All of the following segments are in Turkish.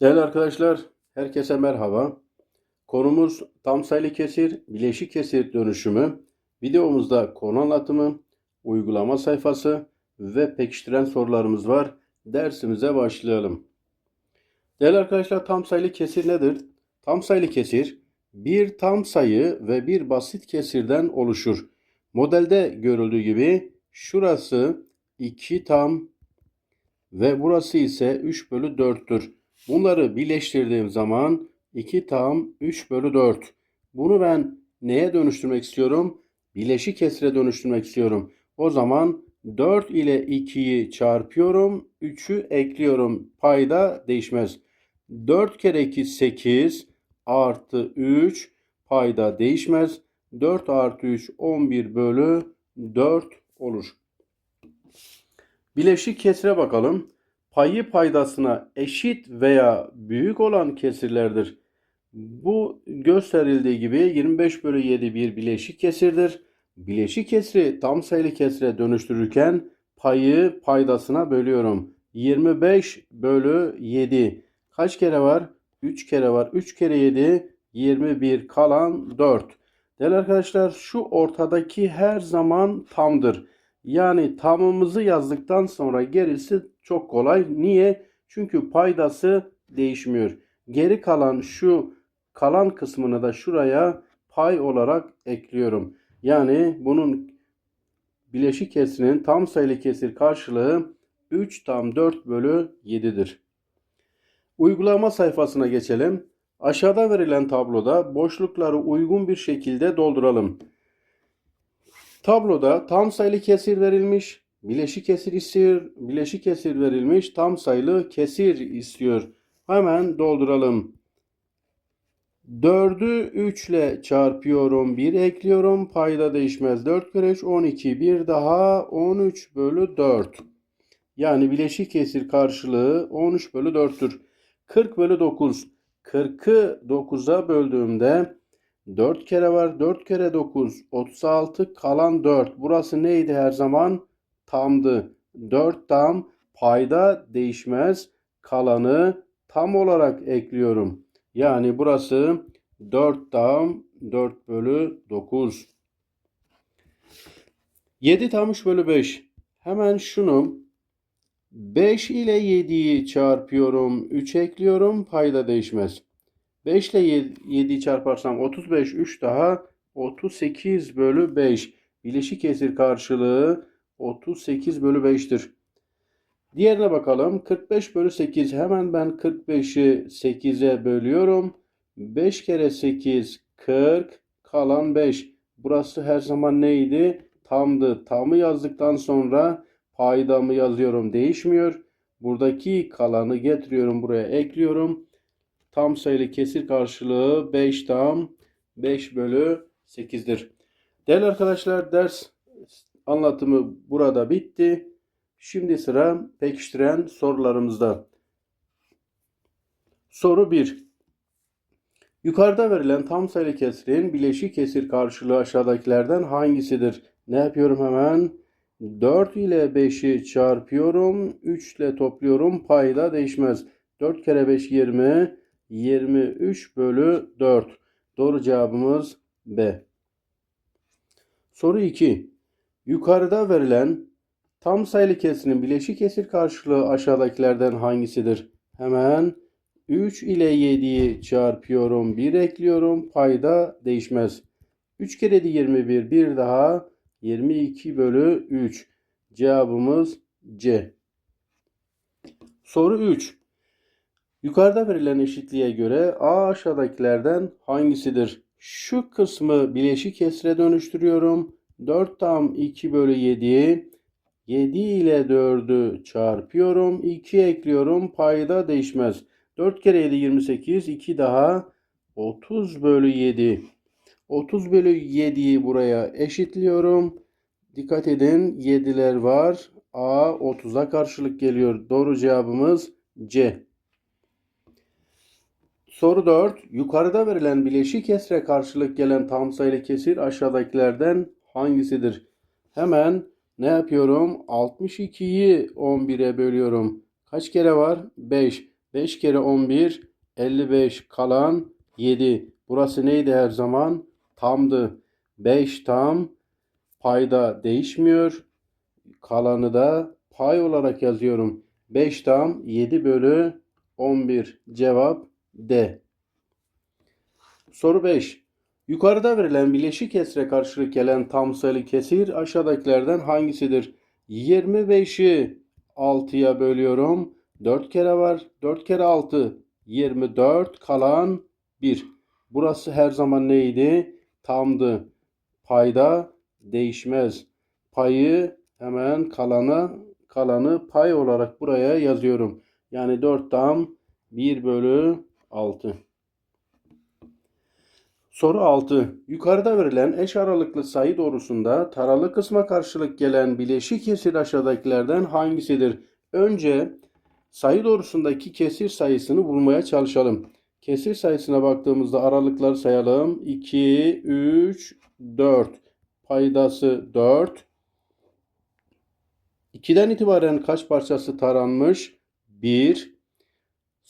Değerli arkadaşlar, herkese merhaba. Konumuz tam sayılı kesir, bileşik kesir dönüşümü. Videomuzda konu anlatımı, uygulama sayfası ve pekiştiren sorularımız var. Dersimize başlayalım. Değerli arkadaşlar, tam sayılı kesir nedir? Tam sayılı kesir, bir tam sayı ve bir basit kesirden oluşur. Modelde görüldüğü gibi şurası 2 tam ve burası ise 3 bölü 4'tür. Bunları birleştirdiğim zaman 2 tam 3 bölü 4. Bunu ben neye dönüştürmek istiyorum? Bileşik kesire dönüştürmek istiyorum. O zaman 4 ile 2'yi çarpıyorum. 3'ü ekliyorum. Payda değişmez. 4 kere 2 8 artı 3 payda değişmez. 4 artı 3 11 bölü 4 olur. Bileşik kesire bakalım. Payı paydasına eşit veya büyük olan kesirlerdir. Bu gösterildiği gibi 25 bölü 7 bir bileşik kesirdir. Bileşik kesiri tam sayılı kesire dönüştürürken payı paydasına bölüyorum. 25 bölü 7 kaç kere var? 3 kere var. 3 kere 7 21 kalan 4. Değerli arkadaşlar şu ortadaki her zaman tamdır. Yani tamımızı yazdıktan sonra gerisi çok kolay. Niye? Çünkü paydası değişmiyor. Geri kalan şu kalan kısmını da şuraya pay olarak ekliyorum. Yani bunun bileşik kesirinin tam sayılı kesir karşılığı 3 tam 4 bölü 7'dir. Uygulama sayfasına geçelim. Aşağıda verilen tabloda boşlukları uygun bir şekilde dolduralım. Tabloda tam sayılı kesir verilmiş, bileşik kesir istiyor, bileşik kesir verilmiş, tam sayılı kesir istiyor. Hemen dolduralım. 4'ü 3 ile çarpıyorum, 1 ekliyorum, payda değişmez. 4 kere 3 12, bir daha 13 bölü 4. Yani bileşik kesir karşılığı 13 bölü 4'tür. 40 bölü 9. 40'ı 9'a böldüğümde 4 kere var. 4 kere 9 36 kalan 4. Burası neydi her zaman? Tamdı. 4 tam payda değişmez. Kalanı tam olarak ekliyorum. Yani burası 4 tam 4 bölü 9. 7 tam 3 bölü 5. Hemen şunu 5 ile 7'yi çarpıyorum. 3 ekliyorum. Payda değişmez. 5 ile 7'yi çarparsam 35 3 daha 38 bölü 5. Bileşik kesir karşılığı 38 bölü 5'tir. Diğerine bakalım. 45 bölü 8. Hemen ben 45'i 8'e bölüyorum. 5 kere 8 40 kalan 5. Burası her zaman neydi? Tamdı. Tamı yazdıktan sonra paydamı yazıyorum. Değişmiyor. Buradaki kalanı getiriyorum buraya ekliyorum. Tam sayılı kesir karşılığı 5 tam 5 bölü 8'dir. Değerli arkadaşlar ders anlatımı burada bitti. Şimdi sıra pekiştiren sorularımızda. Soru 1. Yukarıda verilen tam sayılı kesirin bileşik kesir karşılığı aşağıdakilerden hangisidir? Ne yapıyorum hemen? 4 ile 5'i çarpıyorum. 3 ile topluyorum. Payda değişmez. 4 kere 5 20. 23 bölü 4. Doğru cevabımız B. Soru 2. Yukarıda verilen tam sayılı kesinin bileşik kesir karşılığı aşağıdakilerden hangisidir? Hemen 3 ile 7'yi çarpıyorum. 1 ekliyorum. Payda değişmez. 3 kere 7 21. Bir daha 22 bölü 3. Cevabımız C. Soru 3. Yukarıda verilen eşitliğe göre A aşağıdakilerden hangisidir? Şu kısmı bileşik kesire dönüştürüyorum. 4 tam 2 bölü 7. 7 ile 4'ü çarpıyorum. 2 ekliyorum. Payda değişmez. 4 kere 7 28. 2 daha 30 bölü 7. 30 bölü 7'yi buraya eşitliyorum. Dikkat edin 7'ler var. A 30'a karşılık geliyor. Doğru cevabımız C. Soru 4. Yukarıda verilen bileşik kesre karşılık gelen tam sayılı kesir aşağıdakilerden hangisidir? Hemen ne yapıyorum? 62'yi 11'e bölüyorum. Kaç kere var? 5. 5 kere 11 55 kalan 7. Burası neydi her zaman? Tamdı. 5 tam payda değişmiyor. Kalanı da pay olarak yazıyorum. 5 tam 7 bölü 11 cevap D. Soru 5. Yukarıda verilen bileşik kesre karşılık gelen tam sayılı kesir aşağıdakilerden hangisidir? 25'i 6'ya bölüyorum. 4 kere var. 4 kere 6. 24 kalan 1. Burası her zaman neydi? Tamdı. Payda değişmez. Payı hemen kalana kalanı pay olarak buraya yazıyorum. Yani 4 tam 1 bölü 6. Soru 6. Yukarıda verilen eş aralıklı sayı doğrusunda taralı kısma karşılık gelen bileşik kesir aşağıdakilerden hangisidir? Önce sayı doğrusundaki kesir sayısını bulmaya çalışalım. Kesir sayısına baktığımızda aralıkları sayalım. 2, 3, 4. Paydası 4. 2'den itibaren kaç parçası taranmış? 1.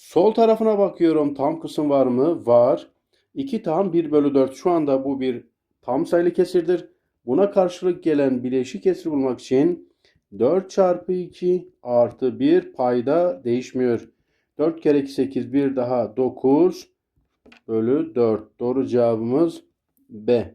Sol tarafına bakıyorum. Tam kısım var mı? Var. 2 tam 1 bölü 4. Şu anda bu bir tam sayılı kesirdir. Buna karşılık gelen bileşik kesir bulmak için 4 çarpı 2 artı 1 payda değişmiyor. 4 kere 2 8 1 daha 9 bölü 4. Doğru cevabımız B.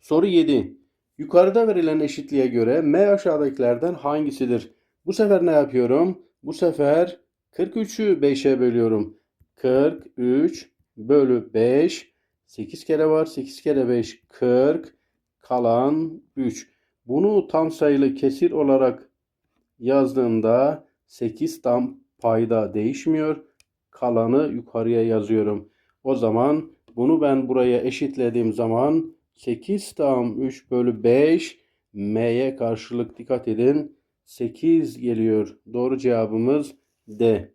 Soru 7. Yukarıda verilen eşitliğe göre M aşağıdakilerden hangisidir? Bu sefer ne yapıyorum? Bu sefer 43'ü 5'e bölüyorum. 43 bölü 5. 8 kere var. 8 kere 5 40. Kalan 3. Bunu tam sayılı kesir olarak yazdığımda 8 tam payda değişmiyor. Kalanı yukarıya yazıyorum. O zaman bunu ben buraya eşitlediğim zaman 8 tam 3 bölü 5 M'ye karşılık dikkat edin. 8 geliyor. Doğru cevabımız D.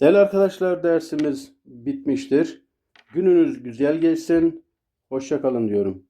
Değerli arkadaşlar dersimiz bitmiştir. Gününüz güzel geçsin. Hoşça kalın diyorum.